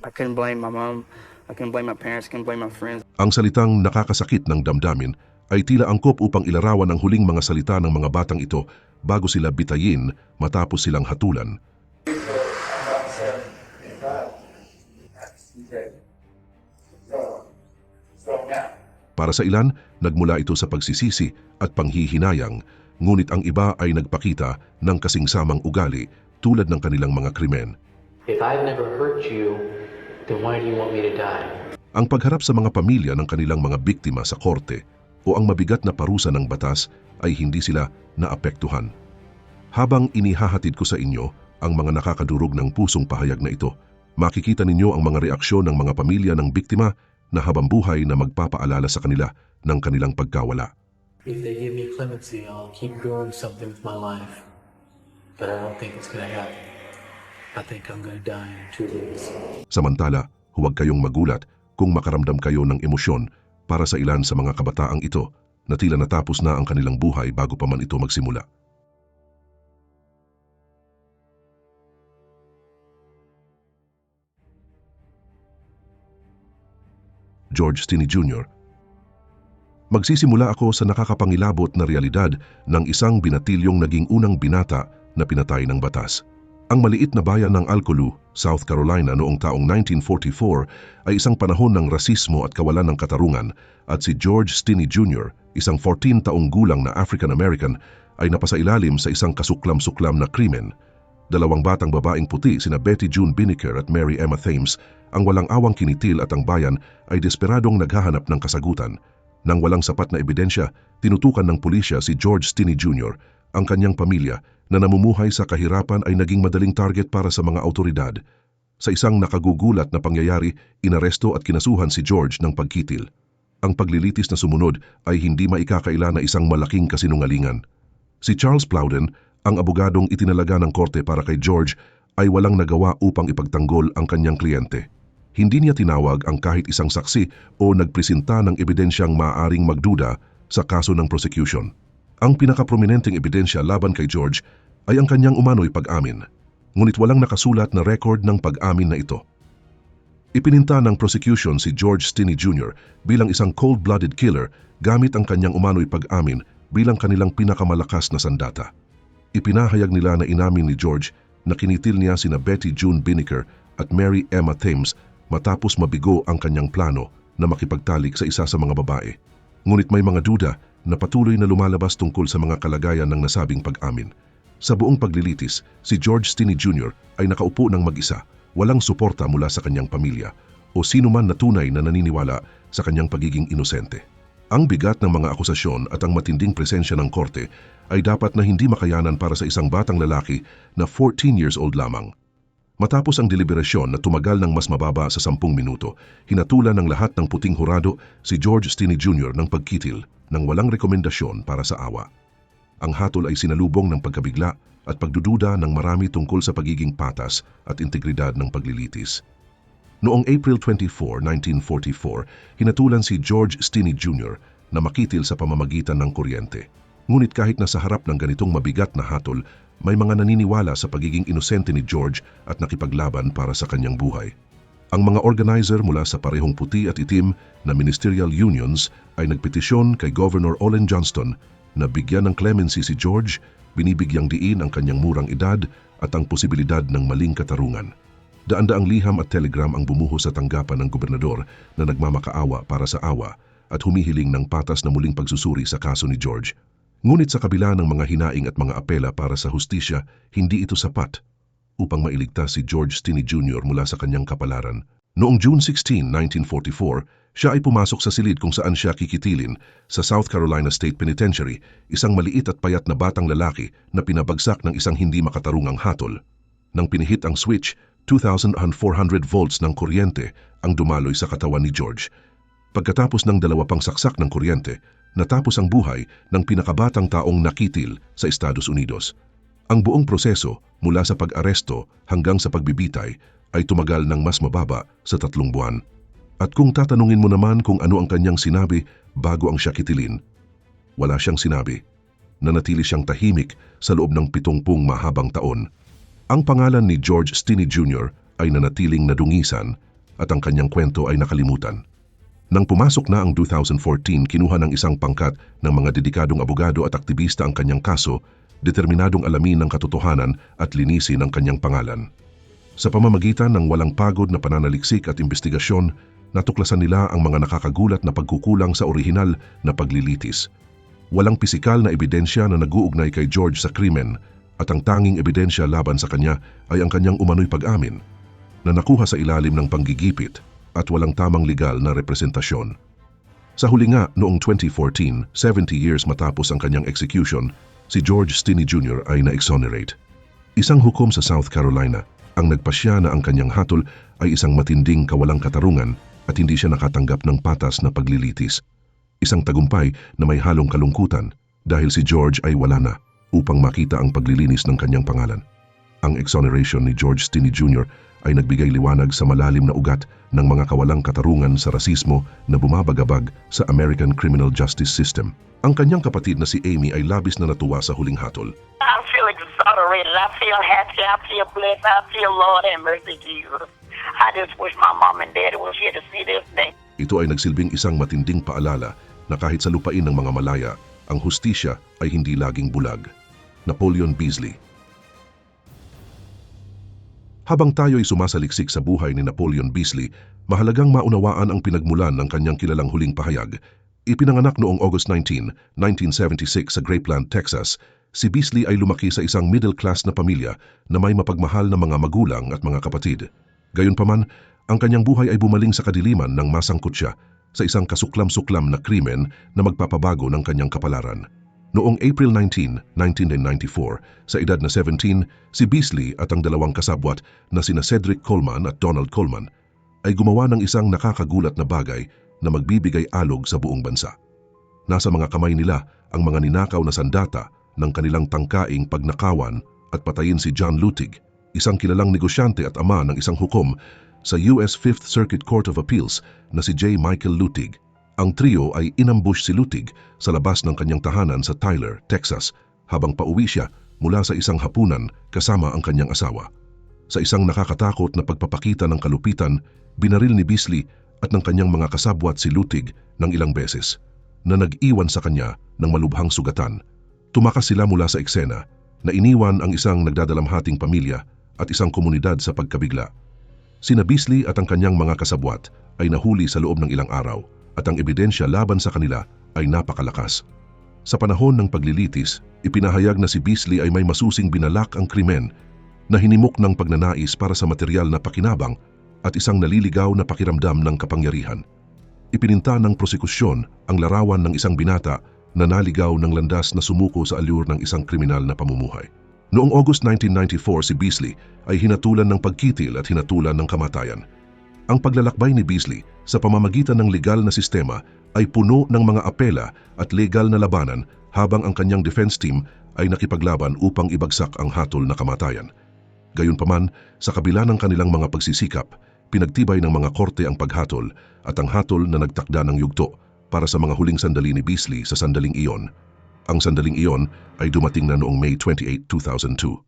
I couldn't blame my mom. I couldn't blame my parents. couldn't blame my friends. Ang salitang nakakasakit ng damdamin ay tila angkop upang ilarawan ang huling mga salita ng mga batang ito bago sila bitayin matapos silang hatulan. Para sa ilan, nagmula ito sa pagsisisi at panghihinayang, ngunit ang iba ay nagpakita ng kasingsamang ugali tulad ng kanilang mga krimen. If I've never hurt you, then why do you want me to die? Ang pagharap sa mga pamilya ng kanilang mga biktima sa korte o ang mabigat na parusa ng batas ay hindi sila naapektuhan. Habang inihahatid ko sa inyo ang mga nakakadurog ng pusong pahayag na ito, makikita ninyo ang mga reaksyon ng mga pamilya ng biktima na habang buhay na magpapaalala sa kanila ng kanilang pagkawala. If they give me clemency, I'll keep doing something with my life. But I don't think it's gonna happen. I think I'm gonna die in two days. Samantala, huwag kayong magulat kung makaramdam kayo ng emosyon para sa ilan sa mga kabataang ito na tila natapos na ang kanilang buhay bago pa man ito magsimula. George Stinney Jr. Magsisimula ako sa nakakapangilabot na realidad ng isang binatilyong naging unang binata na pinatay ng batas. Ang maliit na bayan ng Alcolu, South Carolina noong taong 1944 ay isang panahon ng rasismo at kawalan ng katarungan at si George Stinney Jr., isang 14 taong gulang na African-American, ay napasailalim sa isang kasuklam-suklam na krimen. Dalawang batang babaeng puti sina Betty June Binnicker at Mary Emma Thames ang walang awang kinitil at ang bayan ay desperadong naghahanap ng kasagutan. Nang walang sapat na ebidensya, tinutukan ng pulisya si George Stinney Jr., ang kanyang pamilya na namumuhay sa kahirapan ay naging madaling target para sa mga autoridad. Sa isang nakagugulat na pangyayari, inaresto at kinasuhan si George ng pagkitil. Ang paglilitis na sumunod ay hindi maikakaila na isang malaking kasinungalingan. Si Charles Plowden, ang abogadong itinalaga ng korte para kay George, ay walang nagawa upang ipagtanggol ang kanyang kliyente. Hindi niya tinawag ang kahit isang saksi o nagpresenta ng ebidensyang maaaring magduda sa kaso ng prosecution. Ang pinakaprominenteng ebidensya laban kay George ay ang kanyang umano'y pag-amin. Ngunit walang nakasulat na record ng pag-amin na ito. Ipininta ng prosecution si George Stinney Jr. bilang isang cold-blooded killer gamit ang kanyang umano'y pag-amin bilang kanilang pinakamalakas na sandata. Ipinahayag nila na inamin ni George na kinitil niya sina Betty June Binnicker at Mary Emma Thames matapos mabigo ang kanyang plano na makipagtalik sa isa sa mga babae. Ngunit may mga duda na patuloy na lumalabas tungkol sa mga kalagayan ng nasabing pag-amin. Sa buong paglilitis, si George Stinney Jr. ay nakaupo ng mag-isa, walang suporta mula sa kanyang pamilya o sino man na tunay na naniniwala sa kanyang pagiging inosente. Ang bigat ng mga akusasyon at ang matinding presensya ng korte ay dapat na hindi makayanan para sa isang batang lalaki na 14 years old lamang. Matapos ang deliberasyon na tumagal ng mas mababa sa 10 minuto, hinatulan ng lahat ng puting hurado si George Stinney Jr. ng pagkitil ng walang rekomendasyon para sa awa. Ang hatol ay sinalubong ng pagkabigla at pagdududa ng marami tungkol sa pagiging patas at integridad ng paglilitis. Noong April 24, 1944, hinatulan si George Stinney Jr. na makitil sa pamamagitan ng kuryente. Ngunit kahit nasa harap ng ganitong mabigat na hatol, may mga naniniwala sa pagiging inosente ni George at nakipaglaban para sa kanyang buhay. Ang mga organizer mula sa parehong puti at itim na ministerial unions ay nagpetisyon kay Governor Olin Johnston na bigyan ng clemency si George, binibigyang diin ang kanyang murang edad at ang posibilidad ng maling katarungan. Daan-daang liham at telegram ang bumuho sa tanggapan ng gobernador na nagmamakaawa para sa awa at humihiling ng patas na muling pagsusuri sa kaso ni George. Ngunit sa kabila ng mga hinaing at mga apela para sa hustisya, hindi ito sapat upang mailigtas si George Stinney Jr. mula sa kanyang kapalaran. Noong June 16, 1944, siya ay pumasok sa silid kung saan siya kikitilin sa South Carolina State Penitentiary, isang maliit at payat na batang lalaki na pinabagsak ng isang hindi makatarungang hatol. Nang pinihit ang switch, 2,400 volts ng kuryente ang dumaloy sa katawan ni George. Pagkatapos ng dalawa pang saksak ng kuryente, natapos ang buhay ng pinakabatang taong nakitil sa Estados Unidos. Ang buong proseso mula sa pag-aresto hanggang sa pagbibitay ay tumagal ng mas mababa sa tatlong buwan. At kung tatanungin mo naman kung ano ang kanyang sinabi bago ang siya kitilin, wala siyang sinabi. Nanatili siyang tahimik sa loob ng pitungpung mahabang taon. Ang pangalan ni George Stinney Jr. ay nanatiling nadungisan at ang kanyang kwento ay nakalimutan. Nang pumasok na ang 2014, kinuha ng isang pangkat ng mga dedikadong abogado at aktivista ang kanyang kaso, determinadong alamin ng katotohanan at linisin ang kanyang pangalan. Sa pamamagitan ng walang pagod na pananaliksik at investigasyon, natuklasan nila ang mga nakakagulat na pagkukulang sa orihinal na paglilitis. Walang pisikal na ebidensya na naguugnay kay George sa krimen at ang tanging ebidensya laban sa kanya ay ang kanyang umano'y pag-amin na nakuha sa ilalim ng panggigipit at walang tamang legal na representasyon. Sa huli nga, noong 2014, 70 years matapos ang kanyang execution, si George Stinney Jr. ay na-exonerate. Isang hukom sa South Carolina ang nagpasya na ang kanyang hatol ay isang matinding kawalang katarungan at hindi siya nakatanggap ng patas na paglilitis. Isang tagumpay na may halong kalungkutan dahil si George ay wala na upang makita ang paglilinis ng kanyang pangalan. Ang exoneration ni George Stinney Jr. ay nagbigay liwanag sa malalim na ugat ng mga kawalang katarungan sa rasismo na bumabagabag sa American Criminal Justice System. Ang kanyang kapatid na si Amy ay labis na natuwa sa huling hatol. I'm feeling exonerated. I feel happy. I feel blessed. I feel Lord and mercy, Jesus. I just wish my mom and daddy was here to see this day. Ito ay nagsilbing isang matinding paalala na kahit sa lupain ng mga Malaya, ang hustisya ay hindi laging bulag. Napoleon Beasley Habang tayo'y sumasaliksik sa buhay ni Napoleon Beasley, mahalagang maunawaan ang pinagmulan ng kanyang kilalang huling pahayag. Ipinanganak noong August 19, 1976 sa Grapeland, Texas, si Beasley ay lumaki sa isang middle-class na pamilya na may mapagmahal na mga magulang at mga kapatid. Gayunpaman, ang kanyang buhay ay bumaling sa kadiliman nang masangkot siya sa isang kasuklam-suklam na krimen na magpapabago ng kanyang kapalaran. Noong April 19, 1994, sa edad na 17, si Beasley at ang dalawang kasabwat na sina Cedric Coleman at Donald Coleman ay gumawa ng isang nakakagulat na bagay na magbibigay alog sa buong bansa. Nasa mga kamay nila ang mga ninakaw na sandata ng kanilang tangkaing pagnakawan at patayin si John Lutig, isang kilalang negosyante at ama ng isang hukom sa US Fifth Circuit Court of Appeals na si J. Michael Lutig. Ang trio ay inambush si Lutig sa labas ng kanyang tahanan sa Tyler, Texas, habang pauwi siya mula sa isang hapunan kasama ang kanyang asawa. Sa isang nakakatakot na pagpapakita ng kalupitan, binaril ni Beasley at ng kanyang mga kasabwat si Lutig ng ilang beses na nag-iwan sa kanya ng malubhang sugatan. Tumakas sila mula sa eksena na iniwan ang isang nagdadalamhating pamilya at isang komunidad sa pagkabigla. Sina Beasley at ang kanyang mga kasabwat ay nahuli sa loob ng ilang araw at ang ebidensya laban sa kanila ay napakalakas. Sa panahon ng paglilitis, ipinahayag na si Beasley ay may masusing binalak ang krimen na hinimok ng pagnanais para sa material na pakinabang at isang naliligaw na pakiramdam ng kapangyarihan. Ipininta ng prosekusyon ang larawan ng isang binata na naligaw ng landas na sumuko sa alyur ng isang kriminal na pamumuhay. Noong August 1994 si Beasley ay hinatulan ng pagkitil at hinatulan ng kamatayan. Ang paglalakbay ni Beasley sa pamamagitan ng legal na sistema ay puno ng mga apela at legal na labanan habang ang kanyang defense team ay nakipaglaban upang ibagsak ang hatol na kamatayan. Gayunpaman, sa kabila ng kanilang mga pagsisikap, pinagtibay ng mga korte ang paghatol at ang hatol na nagtakda ng yugto para sa mga huling sandali ni Beasley sa sandaling iyon. Ang sandaling iyon ay dumating na noong May 28, 2002.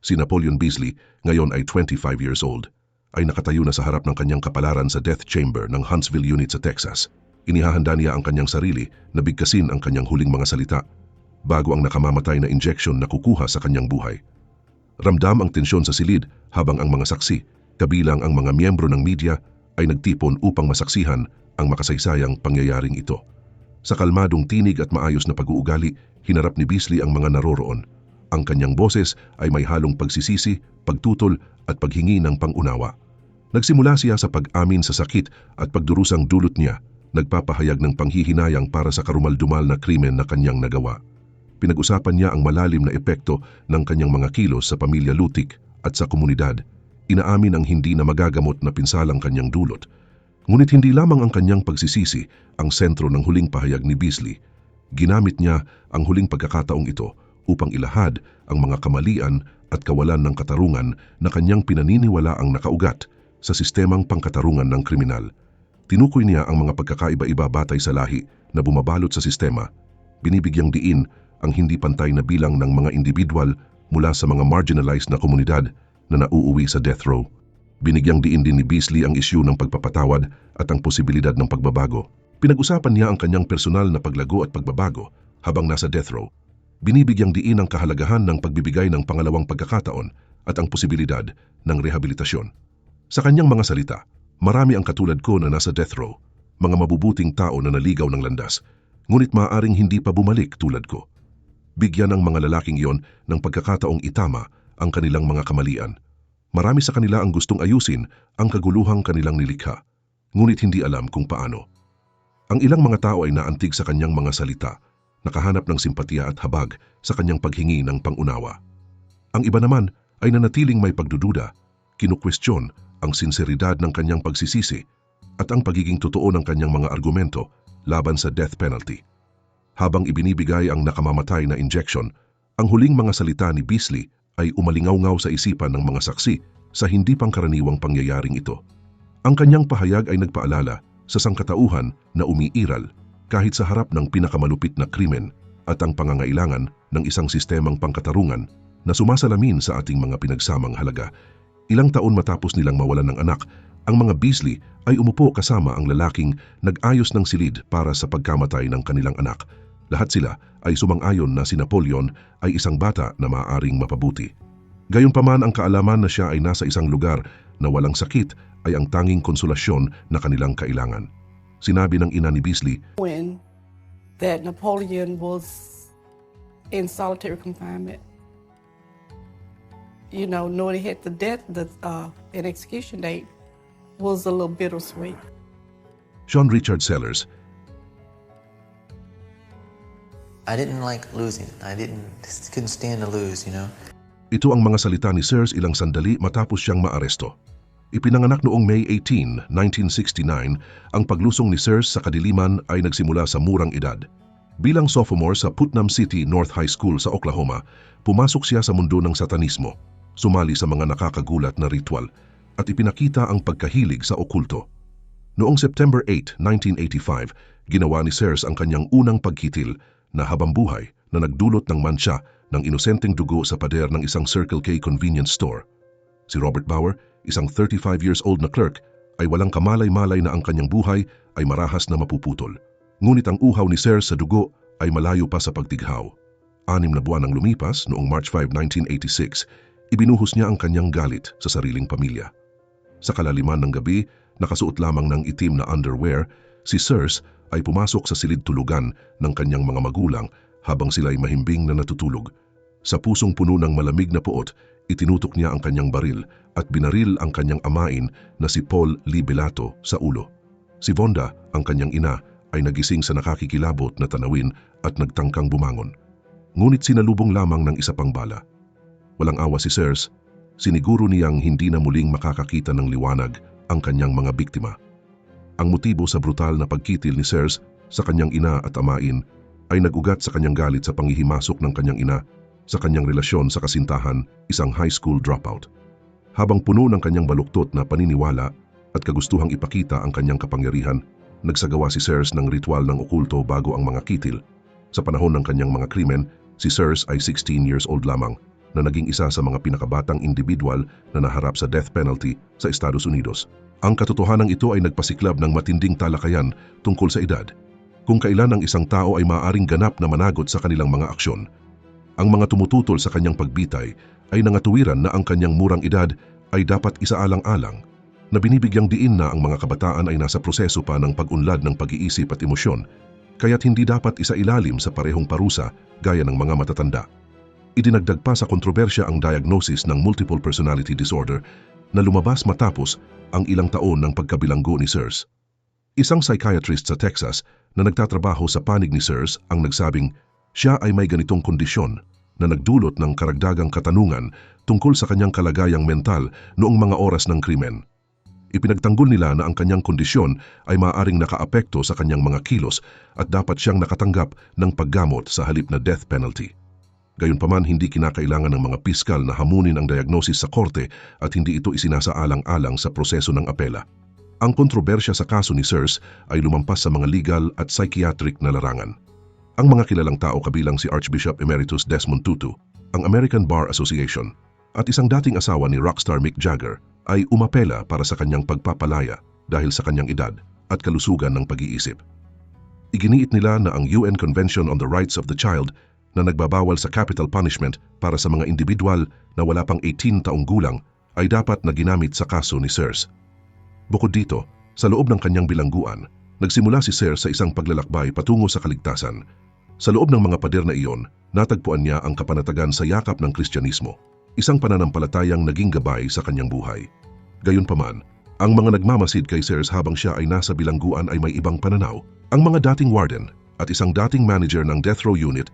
Si Napoleon Beasley, ngayon ay 25 years old, ay nakatayo na sa harap ng kanyang kapalaran sa death chamber ng Huntsville Unit sa Texas. Inihahanda niya ang kanyang sarili na bigkasin ang kanyang huling mga salita bago ang nakamamatay na injection na kukuha sa kanyang buhay. Ramdam ang tensyon sa silid habang ang mga saksi, kabilang ang mga miyembro ng media, ay nagtipon upang masaksihan ang makasaysayang pangyayaring ito. Sa kalmadong tinig at maayos na pag-uugali, hinarap ni Beasley ang mga naroroon. Ang kanyang boses ay may halong pagsisisi, pagtutol at paghingi ng pangunawa. Nagsimula siya sa pag-amin sa sakit at pagdurusang dulot niya, nagpapahayag ng panghihinayang para sa karumaldumal na krimen na kanyang nagawa. Pinag-usapan niya ang malalim na epekto ng kanyang mga kilos sa pamilya Lutik at sa komunidad. Inaamin ang hindi na magagamot na pinsalang kanyang dulot. Ngunit hindi lamang ang kanyang pagsisisi ang sentro ng huling pahayag ni Beasley. Ginamit niya ang huling pagkakataong ito upang ilahad ang mga kamalian at kawalan ng katarungan na kanyang pinaniniwala ang nakaugat sa sistemang pangkatarungan ng kriminal. Tinukoy niya ang mga pagkakaiba-iba batay sa lahi na bumabalot sa sistema. Binibigyang diin ang hindi pantay na bilang ng mga individual mula sa mga marginalized na komunidad na nauuwi sa death row. Binigyang diin din ni Beasley ang isyu ng pagpapatawad at ang posibilidad ng pagbabago. Pinag-usapan niya ang kanyang personal na paglago at pagbabago habang nasa death row. Binibigyang diin ang kahalagahan ng pagbibigay ng pangalawang pagkakataon at ang posibilidad ng rehabilitasyon. Sa kanyang mga salita, marami ang katulad ko na nasa death row, mga mabubuting tao na naligaw ng landas, ngunit maaaring hindi pa bumalik tulad ko. Bigyan ang mga lalaking iyon ng pagkakataong itama ang kanilang mga kamalian. Marami sa kanila ang gustong ayusin ang kaguluhang kanilang nilikha, ngunit hindi alam kung paano. Ang ilang mga tao ay naantig sa kanyang mga salita, nakahanap ng simpatya at habag sa kanyang paghingi ng pangunawa. Ang iba naman ay nanatiling may pagdududa, kinukwestiyon ang sinseridad ng kanyang pagsisisi at ang pagiging totoo ng kanyang mga argumento laban sa death penalty. Habang ibinibigay ang nakamamatay na injection, ang huling mga salita ni Beasley ay umalingaw-ngaw sa isipan ng mga saksi sa hindi pangkaraniwang pangyayaring ito. Ang kanyang pahayag ay nagpaalala sa sangkatauhan na umiiral kahit sa harap ng pinakamalupit na krimen at ang pangangailangan ng isang sistemang pangkatarungan na sumasalamin sa ating mga pinagsamang halaga. Ilang taon matapos nilang mawalan ng anak, ang mga Beasley ay umupo kasama ang lalaking nag-ayos ng silid para sa pagkamatay ng kanilang anak. Lahat sila ay sumang-ayon na si Napoleon ay isang bata na maaaring mapabuti. Gayunpaman ang kaalaman na siya ay nasa isang lugar na walang sakit ay ang tanging konsolasyon na kanilang kailangan. Sinabi ng ina ni Beasley, when that Napoleon was in solitary confinement. You know, knowing he had the death, the uh, an execution date was a little bittersweet. Sean Richard Sellers, I didn't like losing. I didn't couldn't stand to lose, you know. Ito ang mga salita ni Sirs ilang sandali matapos siyang maaresto. Ipinanganak noong May 18, 1969, ang paglusong ni Sirs sa kadiliman ay nagsimula sa murang edad. Bilang sophomore sa Putnam City North High School sa Oklahoma, pumasok siya sa mundo ng satanismo, sumali sa mga nakakagulat na ritual, at ipinakita ang pagkahilig sa okulto. Noong September 8, 1985, ginawa ni Sirs ang kanyang unang pagkitil na habambuhay na nagdulot ng mansya ng inosenteng dugo sa pader ng isang Circle K convenience store. Si Robert Bauer, isang 35 years old na clerk, ay walang kamalay-malay na ang kanyang buhay ay marahas na mapuputol. Ngunit ang uhaw ni Sir sa dugo ay malayo pa sa pagtighaw. Anim na buwan ang lumipas noong March 5, 1986, ibinuhos niya ang kanyang galit sa sariling pamilya. Sa kalaliman ng gabi, nakasuot lamang ng itim na underwear, si Sirs ay pumasok sa silid tulugan ng kanyang mga magulang habang sila'y mahimbing na natutulog. Sa pusong puno ng malamig na puot, itinutok niya ang kanyang baril at binaril ang kanyang amain na si Paul Lee Belato sa ulo. Si Vonda, ang kanyang ina, ay nagising sa nakakikilabot na tanawin at nagtangkang bumangon. Ngunit sinalubong lamang ng isa pang bala. Walang awa si Sirs, siniguro niyang hindi na muling makakakita ng liwanag ang kanyang mga biktima. Ang motibo sa brutal na pagkitil ni Sirs sa kanyang ina at amain ay nagugat sa kanyang galit sa panghihimasok ng kanyang ina sa kanyang relasyon sa kasintahan, isang high school dropout. Habang puno ng kanyang baluktot na paniniwala at kagustuhang ipakita ang kanyang kapangyarihan, nagsagawa si Sirs ng ritual ng okulto bago ang mga kitil. Sa panahon ng kanyang mga krimen, si Sirs ay 16 years old lamang na naging isa sa mga pinakabatang individual na naharap sa death penalty sa Estados Unidos. Ang katotohanan ito ay nagpasiklab ng matinding talakayan tungkol sa edad. Kung kailan ang isang tao ay maaaring ganap na managot sa kanilang mga aksyon. Ang mga tumututol sa kanyang pagbitay ay nangatuwiran na ang kanyang murang edad ay dapat isaalang-alang na binibigyang diin na ang mga kabataan ay nasa proseso pa ng pag-unlad ng pag-iisip at emosyon, kaya't hindi dapat isailalim sa parehong parusa gaya ng mga matatanda. Idinagdag pa sa kontrobersya ang diagnosis ng multiple personality disorder na lumabas matapos ang ilang taon ng pagkabilanggo ni Sirs. Isang psychiatrist sa Texas na nagtatrabaho sa panig ni Sirs ang nagsabing siya ay may ganitong kondisyon na nagdulot ng karagdagang katanungan tungkol sa kanyang kalagayang mental noong mga oras ng krimen. Ipinagtanggol nila na ang kanyang kondisyon ay maaaring nakaapekto sa kanyang mga kilos at dapat siyang nakatanggap ng paggamot sa halip na death penalty. Gayunpaman hindi kinakailangan ng mga piskal na hamunin ang diagnosis sa korte at hindi ito isinasaalang-alang sa proseso ng apela. Ang kontrobersya sa kaso ni Sirs ay lumampas sa mga legal at psychiatric na larangan. Ang mga kilalang tao kabilang si Archbishop Emeritus Desmond Tutu, ang American Bar Association, at isang dating asawa ni rockstar Mick Jagger ay umapela para sa kanyang pagpapalaya dahil sa kanyang edad at kalusugan ng pag-iisip. Iginiit nila na ang UN Convention on the Rights of the Child na nagbabawal sa capital punishment para sa mga individual na wala pang 18 taong gulang ay dapat na ginamit sa kaso ni Sirs. Bukod dito, sa loob ng kanyang bilangguan, nagsimula si Sir sa isang paglalakbay patungo sa kaligtasan. Sa loob ng mga pader na iyon, natagpuan niya ang kapanatagan sa yakap ng Kristyanismo, isang pananampalatayang naging gabay sa kanyang buhay. Gayunpaman, ang mga nagmamasid kay Sirs habang siya ay nasa bilangguan ay may ibang pananaw. Ang mga dating warden at isang dating manager ng death row unit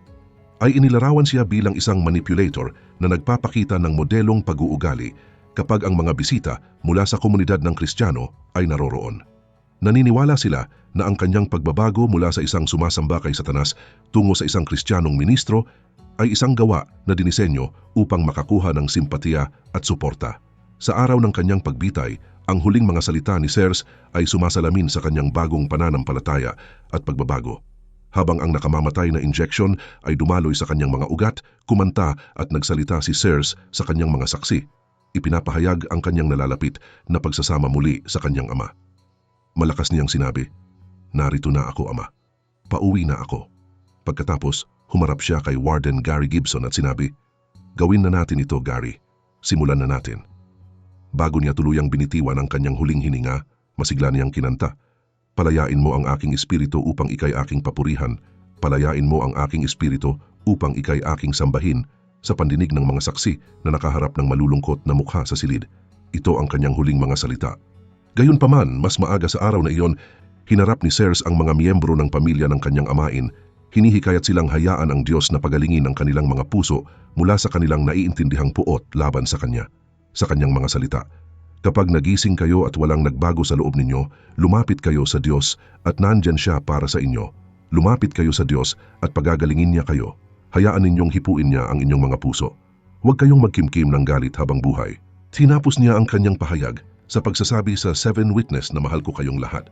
ay inilarawan siya bilang isang manipulator na nagpapakita ng modelong pag-uugali kapag ang mga bisita mula sa komunidad ng Kristiyano ay naroroon. Naniniwala sila na ang kanyang pagbabago mula sa isang sumasamba kay Satanas tungo sa isang Kristiyanong ministro ay isang gawa na dinisenyo upang makakuha ng simpatiya at suporta. Sa araw ng kanyang pagbitay, ang huling mga salita ni Sirs ay sumasalamin sa kanyang bagong pananampalataya at pagbabago. Habang ang nakamamatay na injection ay dumaloy sa kanyang mga ugat, kumanta at nagsalita si Sirs sa kanyang mga saksi. Ipinapahayag ang kanyang nalalapit na pagsasama muli sa kanyang ama. Malakas niyang sinabi, Narito na ako, ama. Pauwi na ako. Pagkatapos, humarap siya kay Warden Gary Gibson at sinabi, Gawin na natin ito, Gary. Simulan na natin. Bago niya tuluyang binitiwan ang kanyang huling hininga, masigla niyang kinanta, Palayain mo ang aking espiritu upang ikay aking papurihan. Palayain mo ang aking espiritu upang ikay aking sambahin sa pandinig ng mga saksi na nakaharap ng malulungkot na mukha sa silid. Ito ang kanyang huling mga salita. Gayunpaman, mas maaga sa araw na iyon, hinarap ni Sirs ang mga miyembro ng pamilya ng kanyang amain. Hinihikayat silang hayaan ang Diyos na pagalingin ang kanilang mga puso mula sa kanilang naiintindihang puot laban sa Kanya. Sa kanyang mga salita, Kapag nagising kayo at walang nagbago sa loob ninyo, lumapit kayo sa Diyos at nandyan siya para sa inyo. Lumapit kayo sa Diyos at pagagalingin niya kayo. Hayaan ninyong hipuin niya ang inyong mga puso. Huwag kayong magkimkim ng galit habang buhay. Tinapos niya ang kanyang pahayag sa pagsasabi sa seven witness na mahal ko kayong lahat.